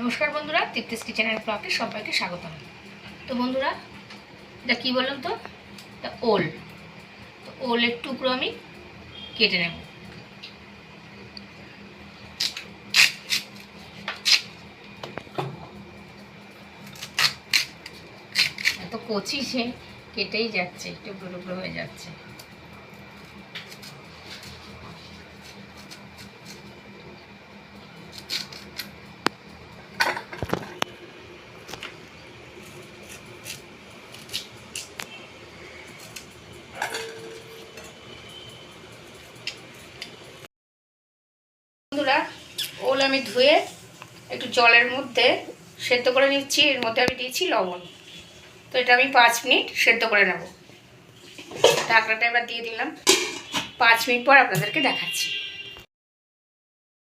নমস্কার বন্ধুরা তৃপ্তিস কিচেনের ব্লগে সবাইকে স্বাগতম। তো বন্ধুরা, এটা কী বলুন তো? ওল। তো ওলের টুকরো আমি কেটে নেব। এত কচি সে, কেটেই যাচ্ছে, টুকরো টুকরো হয়ে যাচ্ছে বন্ধুরা ওল আমি ধুয়ে একটু জলের মধ্যে সেদ্ধ করে নিচ্ছি। এর মধ্যে আমি দিয়েছি লবণ। তো এটা আমি পাঁচ মিনিট সেদ্ধ করে নেব। ঢাকনাটা এবার দিয়ে দিলাম। পাঁচ মিনিট পর আপনাদেরকে দেখাচ্ছি।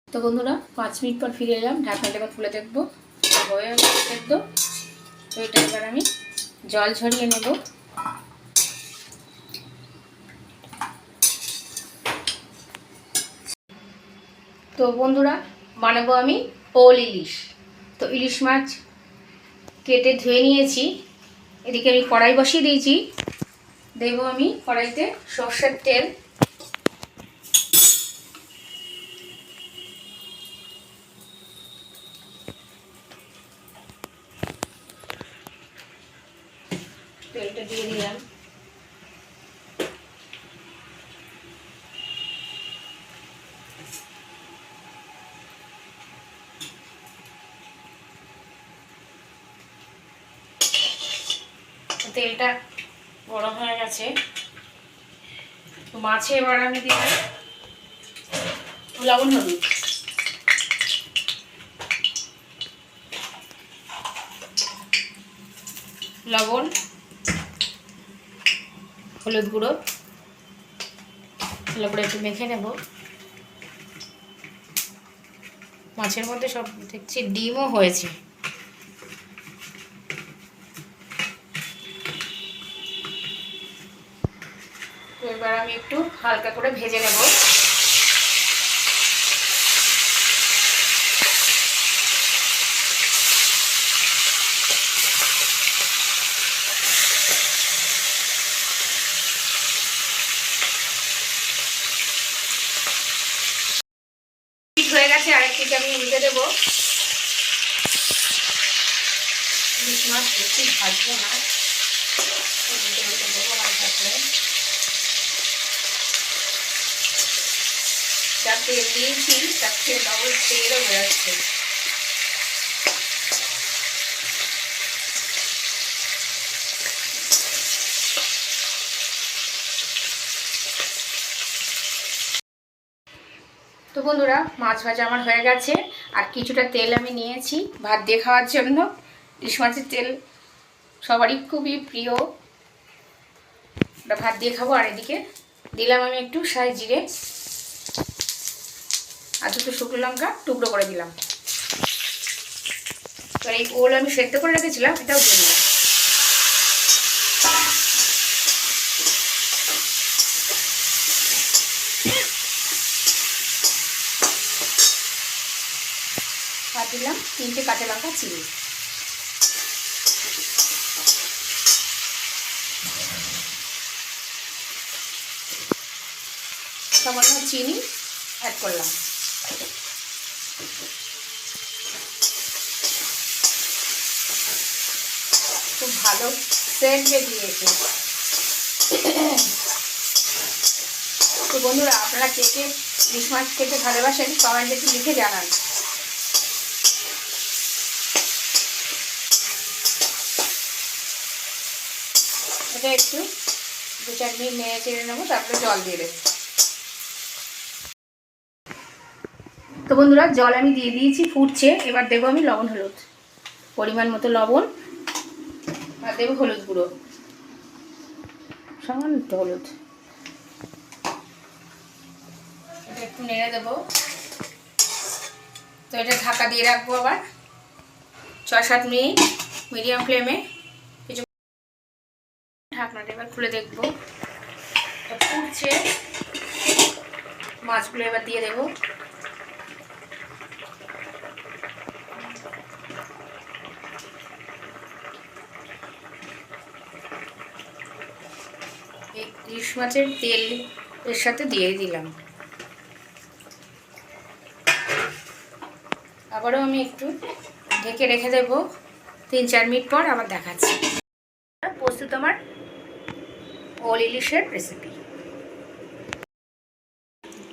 তো বন্ধুরা, পাঁচ মিনিট পর ফিরে এলাম। ঢাকনাটা এবার খুলে দেখব। সেদ্ধ। তো এটা এবার আমি জল ঝরিয়ে নেব। তো বন্ধুরা বানাবো আমি পোল ইলিশ। তো ইলিশ মাছ কেটে ধুয়ে নিয়েছি। এদিকে আমি কড়াই বসিয়ে দিয়েছি। দেবো আমি কড়াইতে সর্ষের তেল তেলটা দিয়ে দিলাম তেলটা গরম হয়ে গেছে। তো মাছে এবার আমি দিলাম লবণ হলুদ। লবণ, হলুদ গুঁড়ো, ভালো একটু মেখে নেব। মাছের মধ্যে সব দেখছি ডিমও হয়েছে। আমি একটু হালকা করে ভেজে নেব। হয়ে গেছে, আরেকটিকে আমি উল্টে দেবো। মাছ ভাজবো না উল্টে উল্টে দেবো হালকা করে যা তেল দিয়েছি তার থেকে ডবল তেলও বেরোচ্ছে তো বন্ধুরা, মাছ ভাজা আমার হয়ে গেছে, আর কিছুটা তেল আমি নিয়েছি ভাত দিয়ে খাওয়ার জন্য। ইলিশ মাছের তেল সবারই খুবই প্রিয়। ভাত দিয়ে খাব, আর এদিকে দিলাম আমি একটু সাই জিরে। আর দুটো শুকনো লঙ্কা টুকরো করে দিলাম। তো এই ওল আমি সেদ্ধ করে রেখেছিলাম, এটাও দিয়ে দিলাম। দিলাম তিনটে কাঁচা লঙ্কা চিনি। সামান্য চিনি অ্যাড করলাম। খুব ভালো তো বন্ধুরা, আপনারা কে কে খেতে ভালোবাসেন, কমেন্টে একটু লিখে জানান। এটা একটু দু চার মিনিট নেড়ে চেড়ে নেব, তারপরে জল দিয়ে দেবো। তো বন্ধুরা, জল আমি দিয়ে দিয়েছি, ফুটছে। এবার দেবো আমি লবণ, হলুদ। পরিমাণ মতো লবণ আর দেবো হলুদ গুঁড়ো। সামান্য হলুদ। এটা একটু নেড়ে দেবো। তো এটা ঢাকা দিয়ে রাখব আবার। ছয় সাত মিনিট মিডিয়াম ফ্লেমে। কিছু ঢাকনাটা এবার খুলে দেখব। ফুটছে। মাছগুলো এবার দিয়ে দেবো। মাছের তেল এর সাথে দিয়ে দিলাম। আবারও আমি একটু ঢেকে রেখে দেবো। তিন চার মিনিট পর আবার দেখাচ্ছি। প্রস্তুত আমার ওল ইলিশের রেসিপি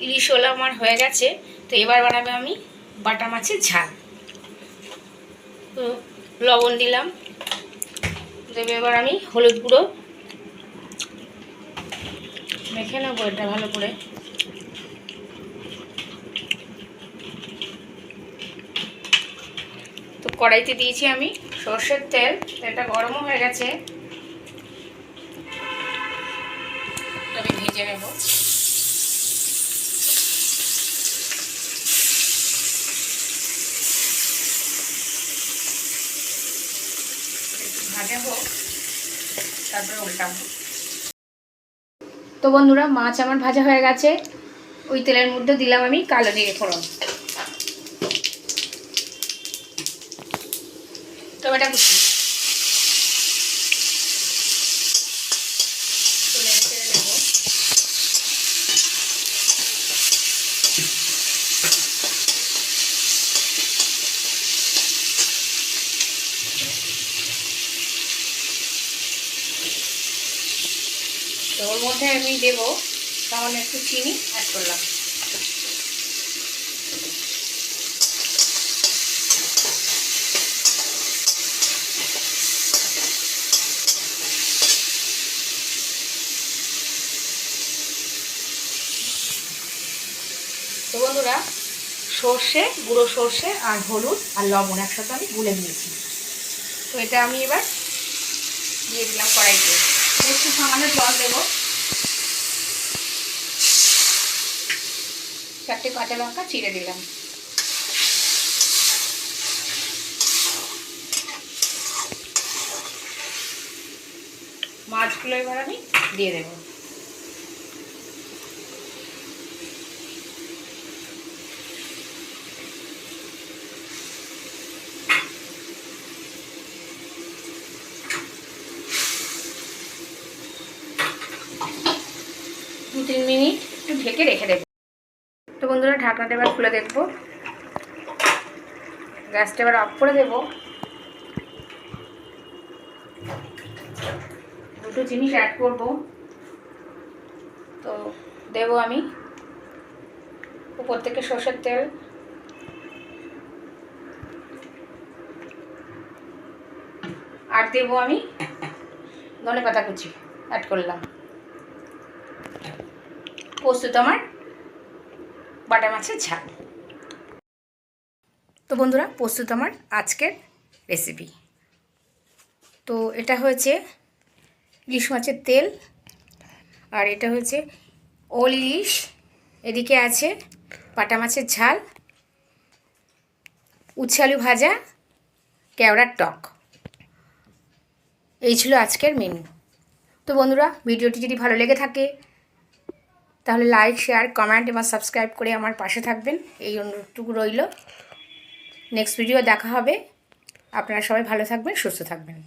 ইলিশ ওলা আমার হয়ে গেছে, তো এবার বানাবে আমি বাটা মাছের ঝাল। তো লবণ দিলাম। দেবে এবার আমি হলুদ গুঁড়ো। মেখে নেব এটা ভালো করে। তো কড়াইতে দিয়েছি আমি সর্ষের তেল এটা গরমও হয়ে গেছে। আমি ভেজে নেব। ভাজা হোক, তারপরে উল্টাবো। তো বন্ধুরা, মাছ আমার ভাজা হয়ে গেছে। ওই তেলের মধ্যে দিলাম আমি কালো জিরে ফোড়ন। টমেটো কুচি তুলে রেখে দেবো তো ওর মধ্যে আমি দেবো সামান্য একটু চিনি অ্যাড করলাম। তো বন্ধুরা, সর্ষে, গুঁড়ো সর্ষে আর হলুদ আর লবণ একসাথে আমি গুলে নিয়েছি। তো এটা আমি এবার দিয়ে দিলাম কড়াইতে। একটু সামান্য জল দেব। চারটে কাঁচা লঙ্কা চিড়ে দিলাম। মাছগুলো এবার আমি দিয়ে দেবো। তিন মিনিট একটু ঢেকে রেখে দেবো। তো বন্ধুরা, ঢাকনাটা এবার খুলে দেখব। গ্যাসটা এবার অফ করে দেবো। দুটো জিনিস অ্যাড করব। তো দেবো আমি উপর থেকে সর্ষের তেল। আর দেবো আমি ধনে পাতা কুচি অ্যাড করলাম। প্রস্তুত আমার বাটা মাছের ঝাল। তো বন্ধুরা, প্রস্তুত আমার আজকের রেসিপি তো এটা হয়েছে ইলিশ মাছের তেল আর এটা হয়েছে ওল ইলিশ। এদিকে আছে বাটা মাছের ঝাল, উচ্ছে আলু ভাজা, কেওড়ার টক। এই ছিল আজকের মেনু তো বন্ধুরা, ভিডিওটি যদি ভালো লেগে থাকে তাহলে লাইক, শেয়ার, কমেন্ট এবং সাবস্ক্রাইব করে আমার পাশে থাকবেন। এই অনুরোধটুকু রইল। নেক্সট ভিডিও দেখা হবে। আপনারা সবাই ভালো থাকবেন, সুস্থ থাকবেন।